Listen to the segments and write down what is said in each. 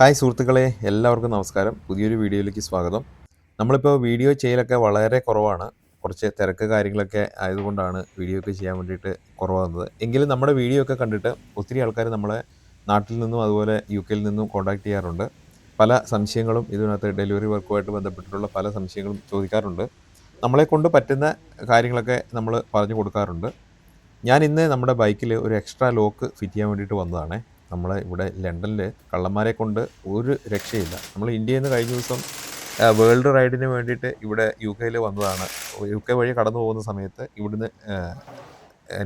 Hi സുഹൃത്തുക്കളെ എല്ലാവർക്കും നമസ്കാരം. പുതിയൊരു വീഡിയോയിലേക്ക് സ്വാഗതം. നമ്മളിപ്പോൾ വീഡിയോ ചെയ്യലൊക്കെ വളരെ കുറവാണ്. കുറച്ച് തിരക്ക് കാര്യങ്ങളൊക്കെ ആയതുകൊണ്ടാണ് വീഡിയോ ഒക്കെ ചെയ്യാൻ വേണ്ടിയിട്ട് കുറവാകുന്നത്. എങ്കിലും നമ്മുടെ വീഡിയോ ഒക്കെ കണ്ടിട്ട് ഒത്തിരി ആൾക്കാർ നമ്മളെ നാട്ടിൽ നിന്നും അതുപോലെ യു കെയിൽ നിന്നും കോൺടാക്ട് ചെയ്യാറുണ്ട്. പല സംശയങ്ങളും ഇതിനകത്ത് ഡെലിവറി വർക്കുമായിട്ട് ബന്ധപ്പെട്ടിട്ടുള്ള പല സംശയങ്ങളും ചോദിക്കാറുണ്ട്. നമ്മളെ കൊണ്ട് പറ്റുന്ന കാര്യങ്ങളൊക്കെ നമ്മൾ പറഞ്ഞു കൊടുക്കാറുണ്ട്. ഞാൻ ഇന്ന് നമ്മുടെ ബൈക്കിൽ ഒരു എക്സ്ട്രാ ലോക്ക് ഫിറ്റ് ചെയ്യാൻ വേണ്ടിയിട്ട് വന്നതാണ്. നമ്മൾ ഇവിടെ ലണ്ടനിൽ കള്ളന്മാരെ കൊണ്ട് ഒരു രക്ഷയില്ല. നമ്മൾ ഇന്ത്യയിൽ നിന്ന് കഴിഞ്ഞ ദിവസം വേൾഡ് റൈഡിന് വേണ്ടിയിട്ട് ഇവിടെ യു കെയിൽ വന്നതാണ്. യു കെ വഴി കടന്നു പോകുന്ന സമയത്ത് ഇവിടുന്ന്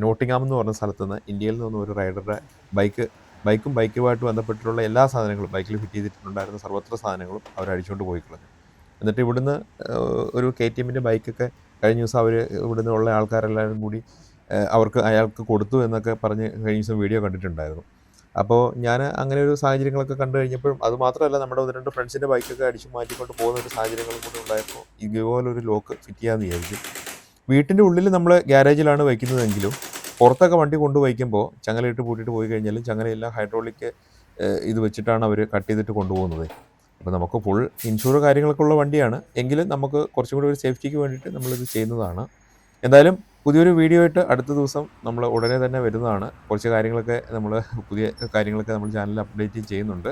നോട്ടിങ്ങാം എന്ന് പറഞ്ഞ സ്ഥലത്ത് നിന്ന് ഇന്ത്യയിൽ നിന്ന് ഒരു റൈഡറുടെ ബൈക്ക് ബൈക്കും ബൈക്കുമായിട്ട് ബന്ധപ്പെട്ടിട്ടുള്ള എല്ലാ സാധനങ്ങളും ബൈക്കിൽ ഫിറ്റ് ചെയ്തിട്ടുണ്ടായിരുന്ന സർവത്ര സാധനങ്ങളും അവർ അടിച്ചുകൊണ്ട് പോയി കളഞ്ഞു എന്നിട്ട് ഇവിടുന്ന് ഒരു കെ ടി എമ്മിന്റെ ബൈക്കൊക്കെ കഴിഞ്ഞ ദിവസം അവർ ഇവിടുന്ന് ഉള്ള ആൾക്കാരെല്ലാവരും കൂടി അവർക്ക് അയാൾക്ക് കൊടുത്തു എന്നൊക്കെ പറഞ്ഞ് കഴിഞ്ഞ ദിവസം വീഡിയോ കണ്ടിട്ടുണ്ടായിരുന്നു. അപ്പോൾ ഞാൻ അങ്ങനെ ഒരു സാഹചര്യങ്ങളൊക്കെ കണ്ടു കഴിഞ്ഞപ്പോഴും അത് മാത്രമല്ല നമ്മുടെ ഒന്ന് രണ്ട് ഫ്രണ്ട്സിന്റെ ബൈക്കൊക്കെ അടിച്ചു മാറ്റിക്കൊണ്ട് പോകുന്ന ഒരു സാഹചര്യങ്ങളും കൂടി ഉണ്ടായപ്പോൾ ഇതുപോലൊരു ലോക്ക് ഫിറ്റ് ചെയ്യാമെന്ന് വിചാരിച്ചു. വീട്ടിന്റെ ഉള്ളിൽ നമ്മൾ ഗ്യാരേജിലാണ് വയ്ക്കുന്നതെങ്കിലും പുറത്തൊക്കെ വണ്ടി കൊണ്ടു വയ്ക്കുമ്പോൾ ചങ്ങലയിട്ട് പൂട്ടിയിട്ട് പോയി കഴിഞ്ഞാലും ചങ്ങലയെല്ലാം ഹൈഡ്രോളിക് ഇത് വെച്ചിട്ടാണ് അവർ കട്ട് ചെയ്തിട്ട് കൊണ്ടുപോകുന്നത്. അപ്പോൾ നമുക്ക് ഫുൾ ഇൻഷുർ കാര്യങ്ങളൊക്കെ ഉള്ള വണ്ടിയാണ്. എങ്കിലും നമുക്ക് കുറച്ചും കൂടി ഒരു സേഫ്റ്റിക്ക് വേണ്ടിയിട്ട് നമ്മളിത് ചെയ്യുന്നതാണ്. എന്തായാലും പുതിയൊരു വീഡിയോ ആയിട്ട് അടുത്ത ദിവസം നമ്മൾ ഉടനെ തന്നെ വരുന്നതാണ്. കുറച്ച് കാര്യങ്ങളൊക്കെ നമ്മൾ പുതിയ കാര്യങ്ങളൊക്കെ നമ്മൾ ചാനലിൽ അപ്ഡേറ്റ് ചെയ്യുന്നുണ്ട്.